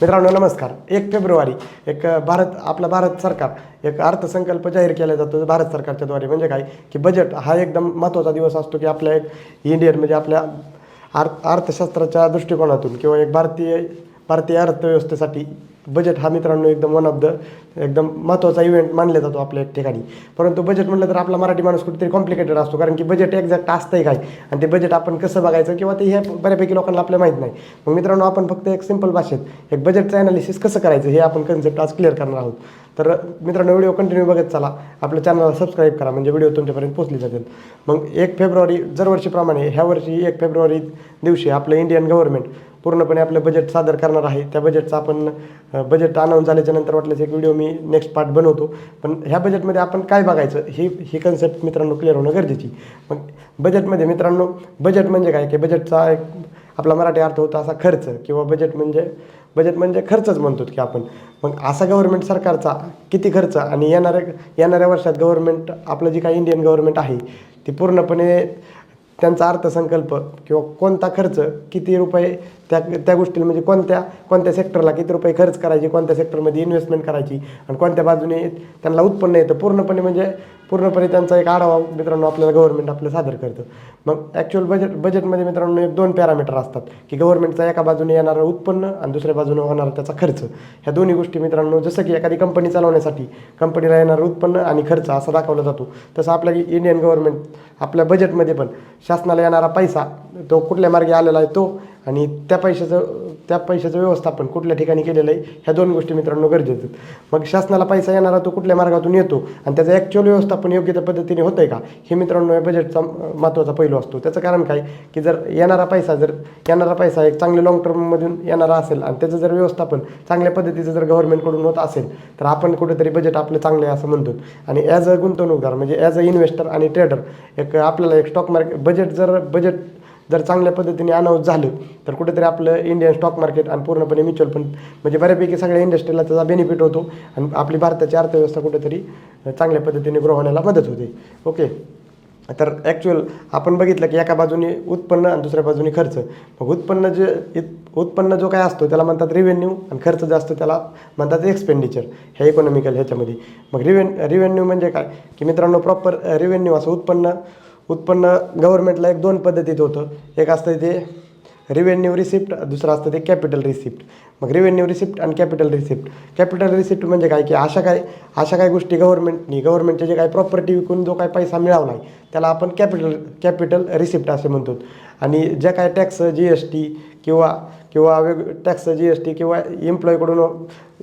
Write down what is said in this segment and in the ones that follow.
मित्रांनो नमस्कार. एक फेब्रुवारी एक भारत आपला भारत सरकार एक अर्थसंकल्प जाहीर केला जातो भारत सरकारच्या द्वारे. म्हणजे काय? की बजेट हा एकदम महत्त्वाचा दिवस असतो की आपल्या एक इंडियन म्हणजे आपल्या अर्थ अर्थशास्त्राच्या दृष्टिकोनातून किंवा एक भारतीय भारतीय अर्थव्यवस्थेसाठी बजेट हा मित्रांनो एकदम वन ऑफ द एकदम महत्त्वाचा इव्हेंट मानला जातो आपल्या एक ठिकाणी. परंतु बजेट म्हणलं तर आपला मराठी माणूस कुठेतरी कॉम्प्लिकेटेड असतो. कारण की बजेट एक्झॅक्ट असतंय काय? आणि ते बजेट आपण कसं बघायचं किंवा ते हे बऱ्यापैकी लोकांना आपल्याला माहीत नाही. मग मित्रांनो आपण फक्त एक सिंपल भाषेत एक बजेटचं ॲनालिसिस कसं करायचं हे आपण कन्सेप्ट आज क्लिअर करणार आहोत. तर मित्रांनो व्हिडिओ कंटिन्यू बघत चला. आपल्या चॅनलला सबस्क्राईब करा. म्हणजे व्हिडिओ तुमच्यापर्यंत पोहोचली जातील. मग एक फेब्रुवारी दरवर्षीप्रमाणे ह्या वर्षी एक फेब्रुवारी दिवशी आपलं इंडियन गव्हर्नमेंट पूर्णपणे आपलं बजेट सादर करणार आहे. त्या बजेटचं आपण बजेट अनाऊन्स झाल्याच्यानंतर वाटल्यास एक व्हिडिओ मी नेक्स्ट पार्ट बनवतो. पण ह्या बजेटमध्ये आपण काय बघायचं? ही ही कन्सेप्ट मित्रांनो क्लिअर होणं गरजेची. मग बजेटमध्ये मित्रांनो बजेट म्हणजे काय? की बजेटचा एक आपला मराठी अर्थ होता असा खर्च किंवा बजेट म्हणजे बजेट म्हणजे खर्चच म्हणतो की आपण. मग असा गव्हर्नमेंट सरकारचा किती खर्च? आणि येणाऱ्या येणाऱ्या वर्षात गव्हर्नमेंट आपलं जी काही इंडियन गव्हर्नमेंट आहे ती पूर्णपणे त्यांचा अर्थसंकल्प किंवा कोणता खर्च किती रुपये त्या त्या गोष्टीला म्हणजे कोणत्या कोणत्या सेक्टरला किती रुपये खर्च करायचे कोणत्या सेक्टरमध्ये इन्व्हेस्टमेंट करायची आणि कोणत्या बाजूने त्यांना उत्पन्न येतं? पूर्णपणे म्हणजे पूर्णपणे त्यांचा एक आढावा मित्रांनो आपल्याला गव्हर्नमेंट आपलं सादर करतं. मग ॲक्च्युअल बजेट बजेटमध्ये मित्रांनो एक दोन पॅरामीटर असतात की गव्हर्नमेंटचा एका बाजूने येणारं उत्पन्न आणि दुसऱ्या बाजूने होणारा त्याचा खर्च. ह्या दोन्ही गोष्टी मित्रांनो जसं की एखादी कंपनी चालवण्यासाठी कंपनीला येणारं उत्पन्न आणि खर्च असा दाखवला जातो. तसं आपल्या इंडियन गव्हर्नमेंट आपल्या बजेटमध्ये पण शासनाला येणारा पैसा तो कुठल्या मार्गे आलेला आहे तो आणि त्या पैशाचं त्या पैशाचं व्यवस्थापन कुठल्या ठिकाणी केलेलं आहे ह्या दोन गोष्टी मित्रांनो गरजेचं आहेत. मग शासनाला पैसा येणारा तो कुठल्या मार्गातून येतो आणि त्याचं ॲक्च्युअल व्यवस्थापन योग्य त्या पद्धतीने होतं आहे का हे मित्रांनो या बजेटचा महत्त्वाचा पैलू असतो त्याचं कारण काय की जर येणारा पैसा जर येणारा पैसा एक चांगले लाँग टर्ममधून येणारा असेल आणि त्याचं जर व्यवस्थापन चांगल्या पद्धतीचं जर गव्हर्नमेंटकडून होत असेल तर आपण कुठेतरी बजेट आपलं चांगलं आहे असं म्हणतो आणि ॲज अ गुंतवणूकदार म्हणजे as a investor and trader एक आपल्याला एक स्टॉक मार्केट बजेट जर बजेट जर चांगल्या पद्धतीने अनाऊन्स झालं तर कुठेतरी आपलं इंडियन स्टॉक मार्केट आणि पूर्णपणे म्युच्युअल फंड म्हणजे बऱ्यापैकी सगळ्या इंडस्ट्रीला त्याचा बेनिफिट होतो आणि आपली भारताची अर्थव्यवस्था कुठेतरी चांगल्या पद्धतीने ग्रो होण्याला मदत होते. ओके तर ॲक्च्युअल आपण बघितलं की एका बाजूने उत्पन्न आणि दुसऱ्या बाजूने खर्च. मग उत्पन्न जे उत्पन्न जो काय असतो त्याला म्हणतात रिव्हेन्यू आणि खर्च जो असतो त्याला म्हणतात एक्सपेंडिचर ह्या इकॉनॉमिकल ह्याच्यामध्ये. मग रिव्हेन रिव्हेन्यू म्हणजे काय? की मित्रांनो प्रॉपर रिव्हेन्यू असं उत्पन्न उत्पन्न गव्हर्नमेंटला एक दोन पद्धतीत होतं. एक असतं ते रिव्हेन्यू रिसिप्ट दुसरं असतं ते कॅपिटल रिसिप्ट मग रिव्हेन्यू रिसिप्ट आणि कॅपिटल रिसिप्ट कॅपिटल रिसिप्ट म्हणजे काय? की अशा काय अशा काय गोष्टी गव्हर्नमेंटनी गव्हर्नमेंटचे जे काही प्रॉपर्टी विकून जो काही पैसा मिळावला आहे त्याला आपण कॅपिटल कॅपिटल रिसिप्ट असे म्हणतो. आणि ज्या काय टॅक्स जी एस टी किंवा किंवा वेग टॅक्स जी एस टी किंवा एम्प्लॉईकडून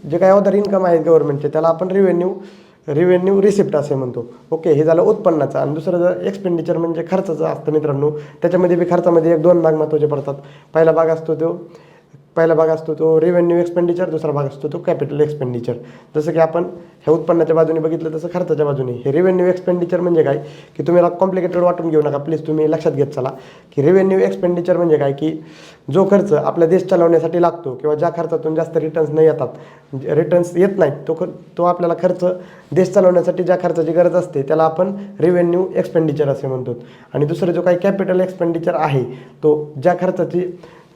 जे काय अदर इन्कम आहेत गव्हर्नमेंटचे त्याला आपण रिव्हेन्यू रिव्हेन्यू रिसिप्ट असे म्हणतो. ओके हे झालं उत्पन्नाचं. आणि दुसरं जर एक्सपेंडिचर म्हणजे खर्चाचं असतं मित्रांनो त्याच्यामध्ये बी खर्चामध्ये एक दोन भाग महत्त्वाचे पडतात. पहिला भाग असतो तो पहिला भाग असतो तो रेव्हेन्यू एक्सपेंडिचर दुसरा भाग असतो तो कॅपिटल एक्सपेंडिचर जसं की आपण ह्या उत्पन्नाच्या बाजूने बघितलं तसं खर्चाच्या बाजूने. हे रेव्हेन्यू एक्सपेंडिचर म्हणजे काय? की तुम्ही कॉम्प्लिकेटेड वाटून घेऊ नका. प्लीज तुम्ही लक्षात घेत चला. की रेव्हेन्यू एक्सपेंडिचर म्हणजे काय? की जो खर्च आपला देश चालवण्यासाठी लागतो किंवा ज्या खर्चातून जास्त रिटर्न्स नाही येतात रिटर्न्स येत नाहीत तो ख तो आपल्याला खर्च देश चालवण्यासाठी ज्या खर्चाची गरज असते त्याला आपण रेव्हेन्यू एक्सपेंडिचर असे म्हणतो. आणि दुसरं जो काही कॅपिटल एक्सपेंडिचर आहे तो ज्या खर्चाची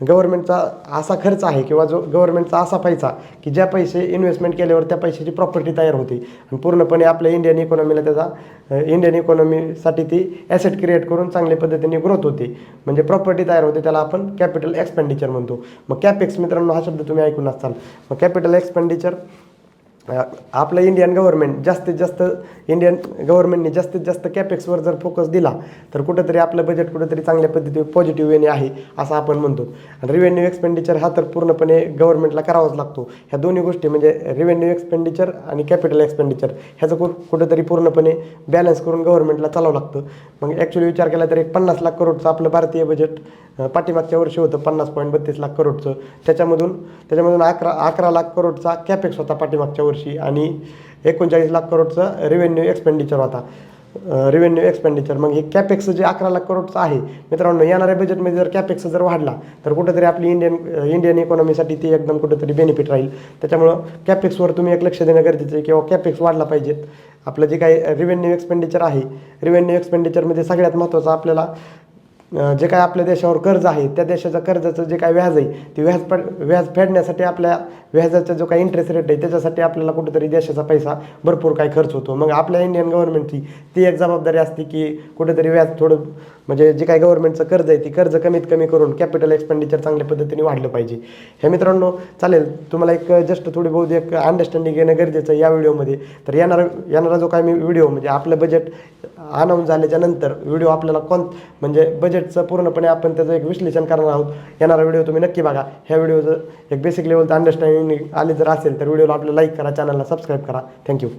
गव्हर्नमेंटचा असा खर्च आहे किंवा जो गव्हर्नमेंटचा असा पैसा की ज्या पैसे इन्व्हेस्टमेंट केल्यावर त्या पैशाची प्रॉपर्टी तयार होते. आणि पूर्णपणे आपल्या इंडियन इकॉनॉमीला त्याचा इंडियन इकॉनॉमीसाठी ती ॲसेट क्रिएट करून चांगल्या पद्धतीने ग्रोथ होते. म्हणजे प्रॉपर्टी तयार होते त्याला आपण कॅपिटल एक्सपेंडिचर म्हणतो. मग कॅपेक्स मित्रांनो हा शब्द तुम्ही ऐकून असाल. मग कॅपिटल एक्सपेंडिचर आपलं इंडियन गव्हर्नमेंट जास्तीत जास्त इंडियन गव्हर्नमेंटने जास्तीत जास्त कॅपेक्सवर जर फोकस दिला तर कुठंतरी आपलं बजेट कुठंतरी चांगल्या पद्धतीने पॉझिटिव्ह वेने आहे असं आपण म्हणतो. आणि रेव्हेन्यू एक्सपेंडिचर हा तर पूर्णपणे गव्हर्नमेंटला करावाच लागतो. ह्या दोन्ही गोष्टी म्हणजे रेव्हेन्यू एक्सपेंडिचर आणि कॅपिटल एक्सपेंडिचर ह्याचं कु कुठंतरी पूर्णपणे बॅलन्स करून गव्हर्नमेंटला चालावं लागतं. मग ॲक्च्युली विचार केला तर एक पन्नास लाख करोडचं आपलं भारतीय बजेट पाठीमागच्या वर्षी होतं पन्नास पॉईंट बत्तीस लाख करोडचं. त्याच्यामधून त्याच्यामधून अकरा अकरा लाख करोडचा कॅपेक्स होता पाठीमागच्या वर्षी. आणि एकोणचाळीस लाख करोडचा रेव्हेन्यू एक्सपेंडिचर होता. रेव्हेन्यू एक्सपेंडिचर मग हे कॅपेक्स जे अकरा लाख करोडचं आहे मित्रांनो येणाऱ्या बजेटमध्ये जर कॅपेक्स जर वाढला तर कुठेतरी आपली इंडियन इंडियन इकॉनॉमीसाठी ती एकदम कुठेतरी बेनिफिट राहील. त्याच्यामुळं कॅपेक्सवर तुम्ही एक लक्ष देणं गरजेचं आहे किंवा कॅपेक्स वाढला पाहिजेत आपलं जे काही रेव्हेन्यू एक्सपेंडिचर आहे रेव्हेन्यू एक्सपेंडिचरमध्ये सगळ्यात महत्त्वाचं आपल्याला जे काय आपल्या देशावर कर्ज आहे त्या देशाच्या कर्जाचं जे काय व्याज आहे ते व्याज पड व्याज फेडण्यासाठी आपल्या व्याजाचा जो काही इंटरेस्ट रेट आहे त्याच्यासाठी आपल्याला कुठेतरी देशाचा पैसा भरपूर काही खर्च होतो. मग आपल्या इंडियन गव्हर्नमेंटची ती एक जबाबदारी असते की कुठेतरी व्याज थोडं म्हणजे जे काही गव्हर्नमेंटचं कर्ज आहे ती कर्ज कमीत कमी करून कॅपिटल एक्सपेंडिचर चांगल्या पद्धतीने वाढलं पाहिजे. हे मित्रांनो चालेल. तुम्हाला एक जस्ट थोडी बहुत एक अंडरस्टँडिंग येणं गरजेचं आहे या व्हिडिओमध्ये तर येणारा येणारा जो काय मी व्हिडिओ म्हणजे आपलं बजेट अनाऊन्स झाल्याच्यानंतर व्हिडिओ आपल्याला कोण म्हणजे बजेट बजेटचं पूर्णपणे आपण त्याचं एक विश्लेषण करणार आहोत. येणारा व्हिडिओ तुम्ही नक्की बघा. ह्या व्हिडिओचं एक बेसिक लेवलचं अंडरस्टँडिंग आले जर असेल तर व्हिडिओला आपलं लाईक करा चॅनलला सबस्क्राईब करा. थँक्यू